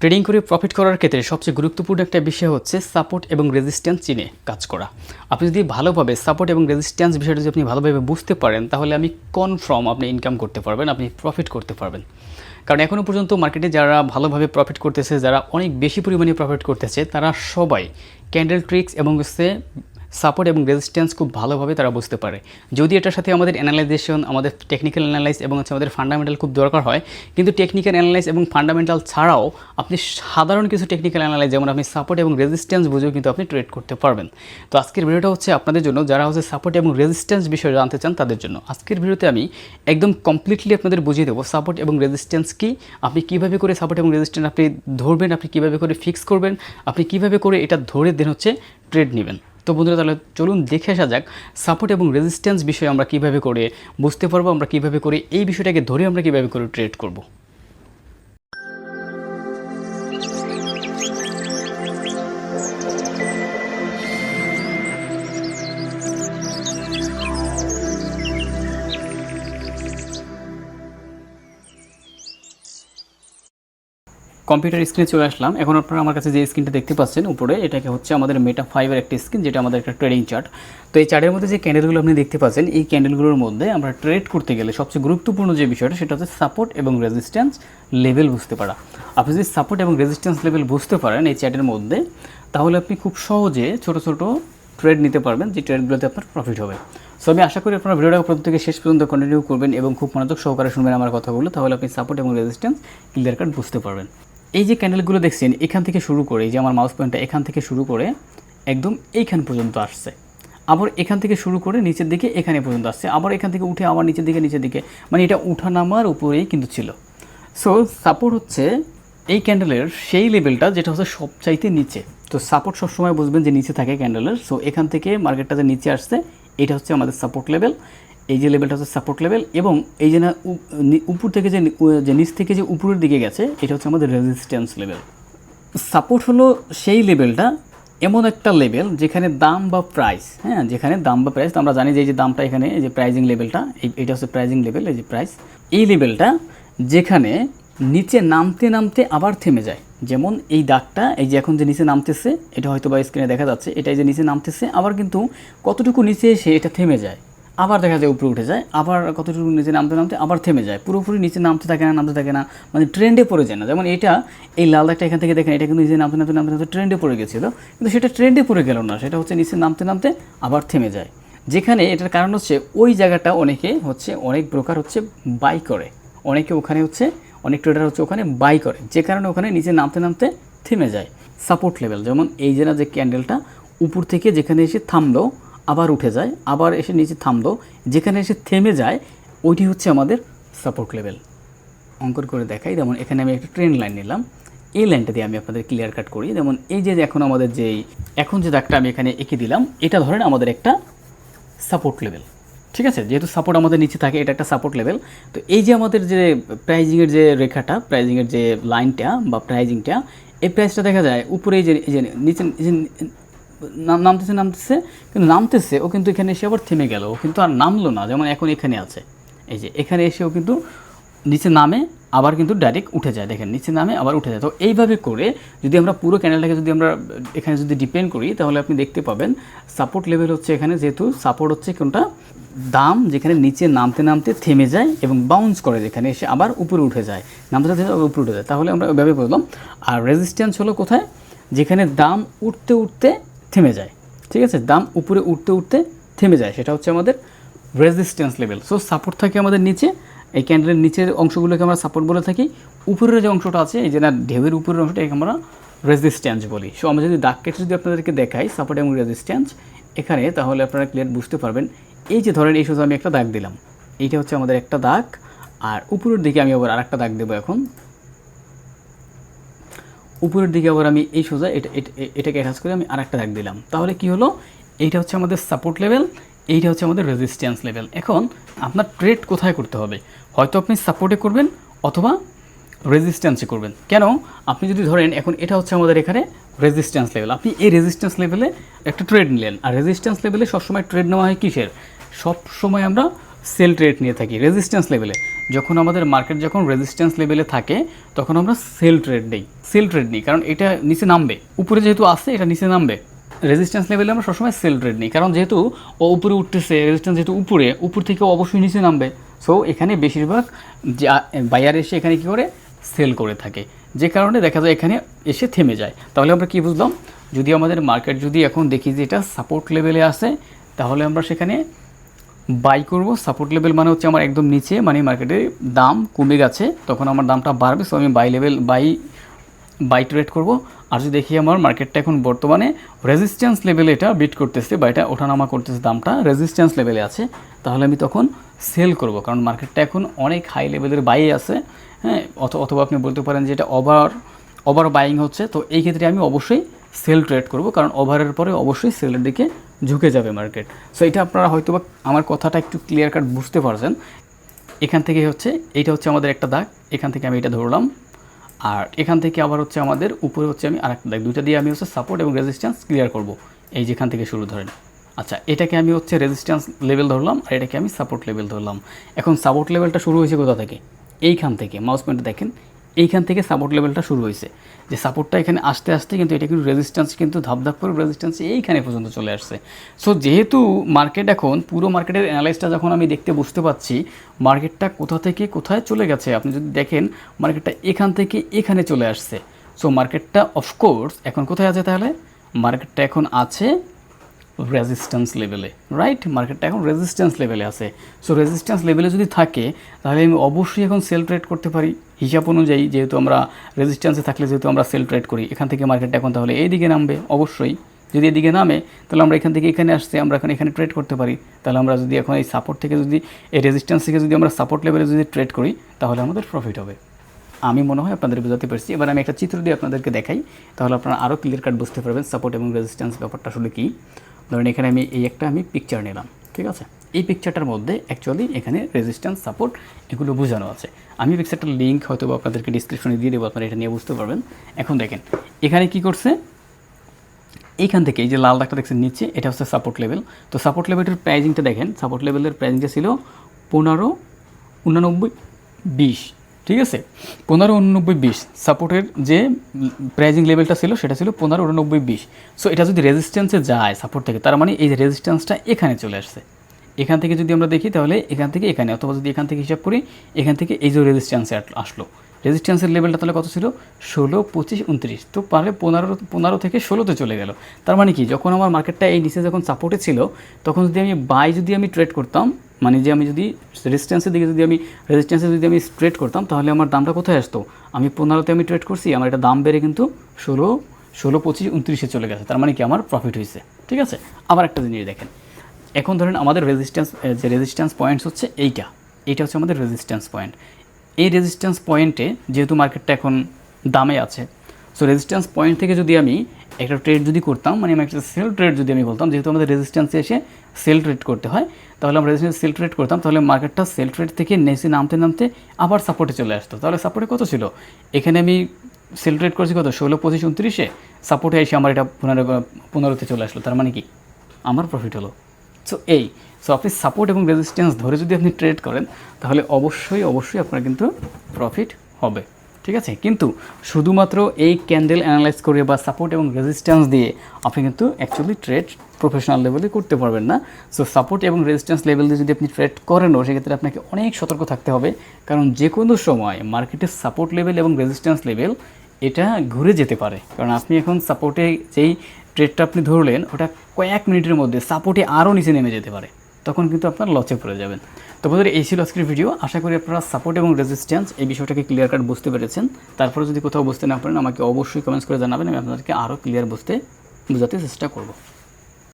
Trading করে profit করার ক্ষেত্রে সবচেয়ে গুরুত্বপূর্ণ একটা বিষয় হচ্ছে সাপোর্ট এবং রেজিস্ট্যান্স চিনে কাজ করা। আপনি যদি ভালোভাবে সাপোর্ট এবং রেজিস্ট্যান্স বিষয়টা যদি আপনি ভালোভাবে বুঝতে পারেন, তাহলে আমি কনফার্ম আপনি ইনকাম করতে পারবেন, আপনি প্রফিট করতে পারবেন। কারণ এখনও পর্যন্ত মার্কেটে যারা ভালোভাবে প্রফিট করতেছে, যারা অনেক বেশি পরিমাণে প্রফিট করতেছে, তারা সবাই ক্যান্ডেল ট্রিক্স এবং হচ্ছে সাপোর্ট এবং রেজিস্ট্যান্স খুব ভালোভাবে তারা বুঝতে পারে। যদি এটার সাথে আমাদের অ্যানালাইজেশন আমাদের টেকনিক্যাল অ্যানালাইজ এবং হচ্ছে আমাদের ফান্ডামেন্টাল খুব দরকার হয়, কিন্তু টেকনিক্যাল অ্যানালাইজ এবং ফান্ডামেন্টাল ছাড়াও আপনি সাধারণ কিছু টেকনিক্যাল অ্যানালাইজ যেমন আপনি সাপোর্ট এবং রেজিস্ট্যান্স বুঝেও কিন্তু আপনি ট্রেড করতে পারবেন। তো আজকের ভিডিওটা হচ্ছে আপনাদের জন্য, যারা হচ্ছে সাপোর্ট এবং রেজিস্ট্যান্স বিষয়ে জানতে চান তাদের জন্য। আজকের ভিডিওতে আমি একদম কমপ্লিটলি আপনাদের বুঝিয়ে দেবো সাপোর্ট এবং রেজিস্ট্যান্স কী, আপনি কীভাবে করে সাপোর্ট এবং রেজিস্ট্যান্স আপনি ধরবেন, আপনি কীভাবে করে ফিক্স করবেন, আপনি কীভাবে করে এটা ধরে দেন হচ্ছে ট্রেড নেবেন। তো বন্ধুরা, তাহলে চলুন দেখে আসা যাক সাপোর্ট এবং রেজিস্ট্যান্স বিষয়ে আমরা কীভাবে করে বুঝতে পারব, আমরা কীভাবে করে এই বিষয়টাকে ধরে আমরা কীভাবে করে ট্রেড করব। কম্পিউটার স্ক্রিনে চলে আসলাম। এখন আপনারা আমার কাছে যে স্ক্রিনটা দেখতে পাচ্ছেন উপরে, এটাকে হচ্ছে আমাদের মেটা ফাইভের একটা স্ক্রিন, যেটা আমাদের একটা ট্রেডিং চার্ট তো এই চার্টের মধ্যে যে ক্যান্ডেলগুলো আপনি দেখতে পাচ্ছেন, এই ক্যান্ডেলগুলোর মধ্যে আমরা ট্রেড করতে গেলে সবচেয়ে গুরুত্বপূর্ণ যে বিষয়টা, সেটা হচ্ছে সাপোর্ট এবং রেজিস্ট্যান্স লেভেল বুঝতে পারা। আপনি যদি সাপোর্ট এবং রেজিস্ট্যান্স লেভেল বুঝতে পারেন এই চার্টের মধ্যে, তাহলে আপনি খুব সহজে ছোট ছোট ট্রেড নিতে পারবেন, যে ট্রেডগুলোতে আপনার প্রফিট হবে। সো আমি আশা করি আপনারা ভিডিওটা প্রথম থেকে শেষ পর্যন্ত কন্টিনিউ করবেন এবং খুব মনোযোগ সহকারে শুনবেন আমার কথাগুলো, তাহলে আপনি সাপোর্ট এবং রেজিস্ট্যান্স ক্লিয়ার কাট বুঝতে পারবেন। এই যে ক্যান্ডেলগুলো দেখছেন, এখান থেকে শুরু করে, এই যে আমার মাউস পয়েন্টটা এখান থেকে শুরু করে, একদম এইখান পর্যন্ত আসছে। আবার এখান থেকে শুরু করে নিচের দিকে এখানে পর্যন্ত আসছে, আবার এখান থেকে উঠে, আবার নিচের দিকে নিচের দিকে। মানে এটা উঠানামার উপরেই কিন্তু ছিল। সো সাপোর্ট হচ্ছে এই ক্যান্ডেলের সেই লেভেলটা যেটা হচ্ছে সবচাইতে নিচে। তো সাপোর্ট সবসময় বুঝবেন যে নিচে থাকে ক্যান্ডেলের সো এখান থেকে মার্কেটটা যে নিচে আসছে, এটা হচ্ছে আমাদের সাপোর্ট লেভেল এই যে লেভেলটা হচ্ছে সাপোর্ট লেভেল এবং এই যে না উপর থেকে যে যে নিচ থেকে যে উপরের দিকে গেছে, এটা হচ্ছে আমাদের রেজিস্ট্যান্স লেভেল সাপোর্ট হলো সেই লেভেলটা এমন একটা লেভেল যেখানে দাম বা প্রাইস হ্যাঁ যেখানে দাম বা প্রাইস আমরা জানি যে এই যে দামটা এখানে, এই যে প্রাইজিং লেভেলটা এটা হচ্ছে প্রাইজিং লেভেল এই যে প্রাইস এই লেভেলটা যেখানে নিচে নামতে নামতে আবার থেমে যায়। যেমন এই দাগটা, এই যে এখন যে নিচে নামতেছে, এটা হয়তো বা স্ক্রিনে দেখা যাচ্ছে, এটা এই যে নিচে নামতেছে, আবার কিন্তু কতটুকু নিচে এসে এটা থেমে যায়। আবার দেখা যায় উপরে উঠে যায়, আবার কতটুকু নিচে নামতে নামতে আবার থেমে যায়। পুরোপুরি নিচে নামতে থাকে না, নামতে থাকে না মানে ট্রেন্ডে পড়ে যায় না। যেমন এটা, এই লাল দাগটা এখান থেকে দেখেন, এটা কিন্তু নিচে নামতে নামতে নামতে নামতে ট্রেন্ডে পড়ে গেছিল, কিন্তু সেটা ট্রেন্ডে পড়ে গেল না, সেটা হচ্ছে নিচে নামতে নামতে আবার থেমে যায়। যেখানে এটার কারণ হচ্ছে, ওই জায়গাটা অনেকে হচ্ছে, অনেক ব্রোকার হচ্ছে বাই করে। অনেকে ওখানে হচ্ছে, অনেক ট্রেডার হচ্ছে ওখানে বাই করে। যে কারণে ওখানে নিচে নামতে নামতে থেমে যায়। সাপোর্ট লেভেল যেমন এই যে না যে ক্যান্ডেলটা উপর থেকে যেখানে এসে থামলো আবার উঠে যায়, আবার এসে নিচে থামলো। যেখানে এসে থেমে যায়, ওইটি হচ্ছে আমাদের সাপোর্ট লেভেল অঙ্কন করে দেখাই, যেমন এখানে আমি একটা ট্রেন লাইন নিলাম। এই লাইনটা দিয়ে আমি আপনাদের ক্লিয়ার কাট করি। যেমন এই যে এখন আমাদের যে এখন যে দাগটা আমি এখানে এঁকে দিলাম, এটা ধরেন আমাদের একটা সাপোর্ট লেভেল ঠিক আছে? যেহেতু সাপোর্ট আমাদের নিচে থাকে, এটা একটা সাপোর্ট লেভেল তো এই যে আমাদের যে প্রাইজিংয়ের যে রেখাটা প্রাইজিংয়ের যে লাইনটা বা প্রাইজিংটা এই প্রাইসটা দেখা যায়, উপরে যে নিচে নামতেছে নামতেছে, কিন্তু নামতেছে, ও কিন্তু এখানে এসে আবার থেমে গেল। ও কিন্তু আর নামলো না, যেমন এখন এখানে আছে। এই যে, এখানে এসেও কিন্তু নিচে নামে, আবার কিন্তু ডাইরেক্ট উঠে যায়। দেখেন, নিচে নামে, আবার উঠে যায়। তো এইভাবে করে যদি আমরা পুরো ক্যানেলটাকে যদি আমরা, এখানে যদি ডিপেন্ড করি, তাহলে আপনি দেখতে পাবেন সাপোর্ট লেভেল হচ্ছে এখানে যেহেতু সাপোর্ট হচ্ছে কোনটা? দাম যেখানে নিচে নামতে নামতে থেমে যায় এবং বাউন্স করে যেখানে এসে আবার উপরে উঠে যায়। নামতে নামতে উপরে উঠে যায়। তাহলে আমরা ওইভাবে বললাম। আর রেজিস্ট্যান্স হলো কোথায়? যেখানে দাম উঠতে উঠতে থেমে যায়। ঠিক আছে? দাম উপরে উঠতে উঠতে থেমে যায়। সেটা হচ্ছে আমাদের রেজিস্ট্যান্স লেভেল সো সাপোর্ট থাকে আমাদের নিচে। এই ক্যান্ডেলের নিচের অংশগুলোকে আমরা সাপোর্ট বলে থাকি। উপরের যে অংশটা আছে, এই যে না, ঢেউয়ের উপরের অংশটাকে আমরা রেজিস্ট্যান্স বলি। সো আমরা যদি দাগ কেটে যদি আপনাদেরকে দেখাই সাপোর্ট এবং রেজিস্ট্যান্স এখানে তাহলে আপনারা ক্লিয়ার বুঝতে পারবেন। এই যে ধরেন, এই সোজা আমি একটা দাগ দিলাম। এইটা হচ্ছে আমাদের একটা দাগ। আর উপরের দিকে আমি আবার আরেকটা দাগ দেবো এখন। উপরের দিকে আবার আমি এই সোজা এটা এটা- এটাকে অ্যাটাচ করে আমি আর একটা দাগ দিলাম। তাহলে কি হলো? এইটা হচ্ছে আমাদের সাপোর্ট লেভেল এইটা হচ্ছে আমাদের রেজিস্ট্যান্স লেভেল এখন আপনার ট্রেড কোথায় করতে হবে? হয়তো আপনি সাপোর্টে করবেন অথবা রেজিস্ট্যান্সে করবেন। কেন? আপনি যদি ধরেন এখন এটা হচ্ছে আমাদের এখানে রেজিস্ট্যান্স লেভেল আপনি এই রেজিস্ট্যান্স লেভেলে একটা ট্রেড নিলেন। আর রেজিস্ট্যান্স লেভেলে সবসময় ট্রেড নেওয়া হয় কিসের? সব সময় আমরা সেল ট্রেড নিয়ে থাকি রেজিস্ট্যান্স লেভেলে যখন আমাদের মার্কেট যখন রেজিস্ট্যান্স লেভেলে থাকে, তখন আমরা সেল ট্রেড নেই। সেল ট্রেড নিই, কারণ এটা নিচে নামবে। উপরে যেহেতু আসে এটা নিচে নামবে। রেজিস্ট্যান্স লেভেলে আমরা সবসময় সেল ট্রেড নিই, কারণ যেহেতু ও উপরে উঠতেছে রেজিস্ট্যান্স যেহেতু উপরে, উপর থেকে অবশ্যই নিচে নামবে। সো এখানে বেশিরভাগ বায়ার এসে এখানে কী করে? সেল করে থাকে। যে কারণে দেখা যায় এখানে এসে থেমে যায়। তাহলে আমরা কি বুঝলাম? যদি আমাদের মার্কেট যদি এখন দেখি যে এটা সাপোর্ট লেভেলে আসে তাহলে আমরা সেখানে বাই করব সাপোর্ট লেভেল মানে হচ্ছে আমার একদম নিচে মানে মার্কেটের দাম কমে গেছে, তখন আমার দামটা বাড়বে সো আমি buy level buy buy trade করব। আর যদি দেখি আমার মার্কেটটা এখন বর্তমানে রেজিস্ট্যান্স লেভেলে এটা বিট করতেছে বা এটা ওঠানামা করতেছে দামটা রেজিস্ট্যান্স লেভেলে আছে, তাহলে আমি তখন সেল করব। কারণ মার্কেটটা এখন অনেক হাই লেভেলের বাই আছে হ্যাঁ অথ- অথবা আপনি বলতে পারেন যে এটা ওভার ওভার বাইং হচ্ছে, তো এই ক্ষেত্রে আমি অবশ্যই সেল ট্রেড করব, কারণ ওভারের পরে অবশ্যই সেলের দিকে ঝুঁকে যাবে মার্কেট সো এটা আপনারা হয়তো বা আমার কথাটা একটু ক্লিয়ার কাট বুঝতে পারছেন। এখান থেকে হচ্ছে, এইটা হচ্ছে আমাদের একটা দাগ, এখান থেকে আমি এটা ধরলাম। আর এখান থেকে আবার হচ্ছে আমাদের উপরে হচ্ছে আমি আরেকটা দাগ, দুইটা দিয়ে আমি হচ্ছে সাপোর্ট এবং রেজিস্ট্যান্স ক্লিয়ার করব। এই যেখান থেকে শুরু ধরেন। আচ্ছা এটাকে আমি হচ্ছে রেজিস্ট্যান্স লেভেল ধরলাম আর এটাকে আমি সাপোর্ট লেভেল ধরলাম। এখন সাপোর্ট লেভেলটা শুরু হয়েছে কোথা থেকে? এইখান থেকে। মাউস পয়েন্টে দেখেন এইখান থেকে সাপোর্ট লেভেলটা শুরু হয়েছে। যে সাপোর্টটা এখানে আসতে আসতে কিন্তু এটা কিন্তু রেজিস্ট্যান্স কিন্তু ধাপ ধাপ করে রেজিস্ট্যান্স এইখানে পর্যন্ত চলে আসছে। সো যেহেতু মার্কেট এখন, পুরো মার্কেটের অ্যানালাইসটা যখন আমি দেখতে বুঝতে পারছি মার্কেটটা কোথা থেকে কোথায় চলে গেছে, আপনি যদি দেখেন মার্কেটটা এখান থেকে এখানে চলে আসছে। সো মার্কেটটা অফকোর্স এখন কোথায় আছে তাহলে? মার্কেটটা এখন আছে রেজিস্ট্যান্স লেভেলে রাইট মার্কেটটা এখন রেজিস্ট্যান্স লেভেলে আছে। সো রেজিস্ট্যান্স লেভেলে যদি থাকে, তাহলে আমি অবশ্যই এখন সেল ট্রেড করতে পারি। হিসাব অনুযায়ী যেহেতু আমরা রেজিস্ট্যান্সে থাকলে যেহেতু আমরা সেল ট্রেড করি, এখান থেকে মার্কেটটা এখন তাহলে এইদিকে নামবে, অবশ্যই। যদি এদিকে নামে, তাহলে আমরা এখান থেকে এখানে আসছে আমরা এখন এখানে ট্রেড করতে পারি। তাহলে আমরা যদি এখন এই সাপোর্ট থেকে যদি, এই রেজিস্ট্যান্স থেকে যদি আমরা সাপোর্ট লেভেলে যদি ট্রেড করি, তাহলে আমাদের প্রফিট হবে। আমি মনে হয় আপনাদের বোঝাতে পারছি। এবার আমি একটা চিত্র দিয়ে আপনাদেরকে দেখাই। তাহলে আপনারা আরও ক্লিয়ার কাট বুঝতে পারবেন সাপোর্ট এবং রেজিস্ট্যান্স ব্যাপারটা আসলে কী। ধরেন এখানে আমি এই একটা আমি পিকচার নিলাম, ঠিক আছে? এই পিকচারটার মধ্যে অ্যাকচুয়ালি এখানে রেজিস্ট্যান্স সাপোর্ট এগুলো বোঝানো আছে। আমি পিকচারটার লিঙ্ক হয়তো আপনাদেরকে ডিসক্রিপশনে দিয়ে দেবো, আপনারা এটা নিয়ে বুঝতে পারবেন। এখন দেখেন, এখানে কি করছে? এইখান থেকে এই যে লাল দাগটা দেখছেন নিচে, এটা হচ্ছে সাপোর্ট লেভেল তো সাপোর্ট লেভেলের প্রাইজিংটা দেখেন সাপোর্ট লেভেলের প্রাইজিংটা ছিল পনেরো, উনানব্বই, বিশ। ঠিক আছে? পনেরো, উননব্বই, বিশ। সাপোর্টের যে প্রাইজিং লেভেলটা ছিল, সেটা ছিল পনেরো, উননব্বই, বিশ। সো এটা যদি রেজিস্ট্যান্সে যায় সাপোর্ট থেকে, তার মানে এই রেজিস্ট্যান্সটা এখানে চলে আসছে। এখান থেকে যদি আমরা দেখি, তাহলে এখান থেকে এখানে, অথবা যদি এখান থেকে হিসাব করি, এখান থেকে এই যে রেজিস্ট্যান্সে আসলো। রেজিস্ট্যান্সের লেভেলটা তাহলে কত ছিল? ষোলো, পঁচিশ, উনত্রিশ। তো পারে পনেরো পনেরো থেকে ষোলোতে চলে গেল। তার মানে কি? যখন আমার মার্কেটটা এই নিচে যখন সাপোর্টে ছিল, তখন যদি আমি বাই যদি আমি ট্রেড করতাম মানে যে আমি যদি রেজিস্ট্যান্সের দিকে যদি আমি রেজিস্ট্যান্সে যদি আমি ট্রেড করতাম, তাহলে আমার দামটা কোথায় আসতো? আমি পনেরোতে আমি ট্রেড করছি, আমার এটা দাম বেড়ে কিন্তু ষোলো ষোলো, পঁচিশ, উনত্রিশে চলে গেছে। তার মানে কি আমার প্রফিট হয়েছে। ঠিক আছে? আবার একটা জিনিস দেখেন। এখন ধরেন আমাদের রেজিস্ট্যান্স যে রেজিস্ট্যান্স পয়েন্টস হচ্ছে এইটা। এইটা হচ্ছে আমাদের রেজিস্ট্যান্স পয়েন্ট এই রেজিস্ট্যান্স পয়েন্টে যেহেতু মার্কেটটা এখন দামে আছে সো রেজিস্ট্যান্স পয়েন্ট থেকে যদি আমি একটা ট্রেড যদি করতাম মানে আমি একটা সেল ট্রেড যদি আমি বলতাম, যেহেতু আমাদের রেজিস্ট্যান্সে এসে সেল ট্রেড করতে হয়, তাহলে আমরা রেজিস্ট্যান্স সেল ট্রেড করতাম, তাহলে মার্কেটটা সেল ট্রেড থেকে নেচে নামতে নামতে আবার সাপোর্টে চলে আসতো। তাহলে সাপোর্টে কত ছিল? এখানে আমি সেল ট্রেড করছি কত? ষোলো, পঁচিশ, উনত্রিশে? সাপোর্টে এসে আমার এটা পনেরো, পনেরোতে চলে আসলো। তার মানে কি? আমার প্রফিট হলো। সো এই সো আপনি সাপোর্ট এবং রেজিস্ট্যান্স ধরে যদি আপনি ট্রেড করেন, তাহলে অবশ্যই অবশ্যই আপনার কিন্তু প্রফিট হবে। ঠিক আছে? কিন্তু শুধুমাত্র এই ক্যান্ডেল অ্যানালাইজ করে বা সাপোর্ট এবং রেজিস্ট্যান্স দিয়ে আপনি কিন্তু অ্যাকচুয়ালি ট্রেড প্রফেশনাল লেভেলে করতে পারবেন না। সো সাপোর্ট এবং রেজিস্ট্যান্স লেভেল দিয়ে যদি আপনি ট্রেড করেনও, সেক্ষেত্রে আপনাকে অনেক সতর্ক থাকতে হবে। কারণ যে কোনো সময় মার্কেটের সাপোর্ট লেভেল এবং রেজিস্ট্যান্স লেভেল এটা ঘুরে যেতে পারে। কারণ আপনি এখন সাপোর্টে যেই ট্রেডটা আপনি ধরলেন, ওটা কয়েক মিনিটের মধ্যে সাপোর্টে আরও নিচে নেমে যেতে পারে। তখন কিন্তু আপনার লচে পড়ে যাবেন। তো বন্ধুরা, এই ছিল আজকের ভিডিও আশা করি আপনারা সাপোর্ট এবং রেজিস্ট্যান্স এই বিষয়টাকে ক্লিয়ার কাট বুঝতে পেরেছেন। তারপরে যদি কোথাও বুঝতে না পারেন, আমাকে অবশ্যই কমেন্টস করে জানাবেন, আমি আপনাদেরকে আরও ক্লিয়ার বুঝতে, বোঝাতে চেষ্টা করব।